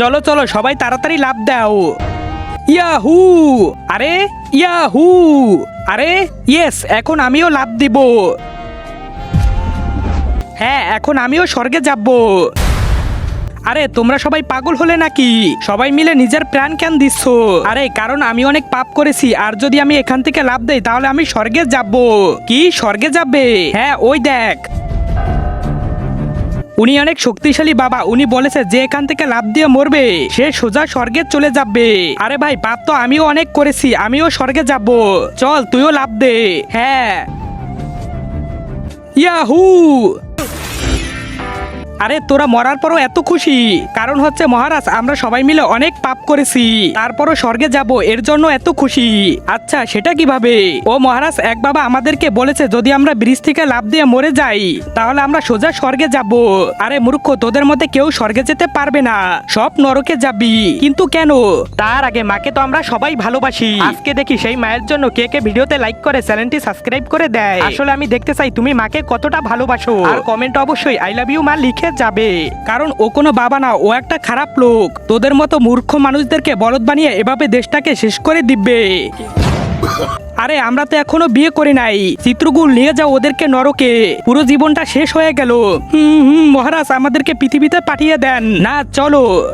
চলো চলো, সবাই তাড়াতাড়ি লাভ দাও। ইয়াহু! আরে ইয়াহু! আরে, ইয়েস, এখন আমিও লাভ দিব। হ্যাঁ এখন আমিও স্বর্গে যাব। আরে, তোমরা সবাই পাগল হলে নাকি? সবাই মিলে নিজের প্রাণ কেন দিচ্ছ? আরে, কারণ আমি অনেক পাপ করেছি, আর যদি আমি এখান থেকে লাভ দেই, তাহলে আমি স্বর্গে যাব। কি, স্বর্গে যাবে? হ্যাঁ ওই দেখ। উনি অনেক শক্তিশালী বাবা। উনি বলেছে, যে এখান থেকে লাভ দিয়ে মরবে, সে সোজা স্বর্গে চলে যাবে। আরে ভাই, পাপ তো আমিও অনেক করেছি, আমিও স্বর্গে যাব। চল, তুইও লাভ দে। হ্যাঁ। ইয়াহু! আরে, তোরা মরার পরও এত খুশি। কারণ হচ্ছে, মহারাজ, আমরা সবাই মিলে অনেক পাপ করেছি। তারপরও স্বর্গে যাব, এর জন্য এত খুশি। আচ্ছা সেটা কীভাবে? ও মহারাজ, এক বাবা আমাদেরকে বলেছে, যদি আমরা ব্রিজ থেকে লাভ দিয়ে মরে যাই, তাহলে আমরা সোজা স্বর্গে যাব। আরে, মূর্খ, তোদের মধ্যে কেউ স্বর্গে যেতে পারবে না। সব নরকে যাবি। কিন্তু কেন? তার আগে মাকে তো আমরা সবাই ভালোবাসি। আজকে দেখি সেই মায়ের জন্য কে কে ভিডিওতে লাইক করে, চ্যানেলটি সাবস্ক্রাইব করে দেয়। আসলে আমি দেখতে চাই, তুমি মাকে কতটা ভালোবাসো। আর কমেন্ট অবশ্যই আই লাভ ইউ মা, লিখে যাবে। কারণ ও কোনো বাবা না, ও একটা খারাপ লোক। তোদের মতো মূর্খ মানুষদেরকে বলদ বানিয়ে এভাবে দেশটাকে শেষ করে দিবে। আরে, আমরা তো এখনও বিয়ে করি নাই। চিত্রগুল নিয়ে যাও ওদেরকে নরকে। পুরো জীবনটা শেষ হয়ে গেল। হুম হুম, মহারাজ, আমাদেরকে পৃথিবীতে পাঠিয়ে দেন। না, চলো।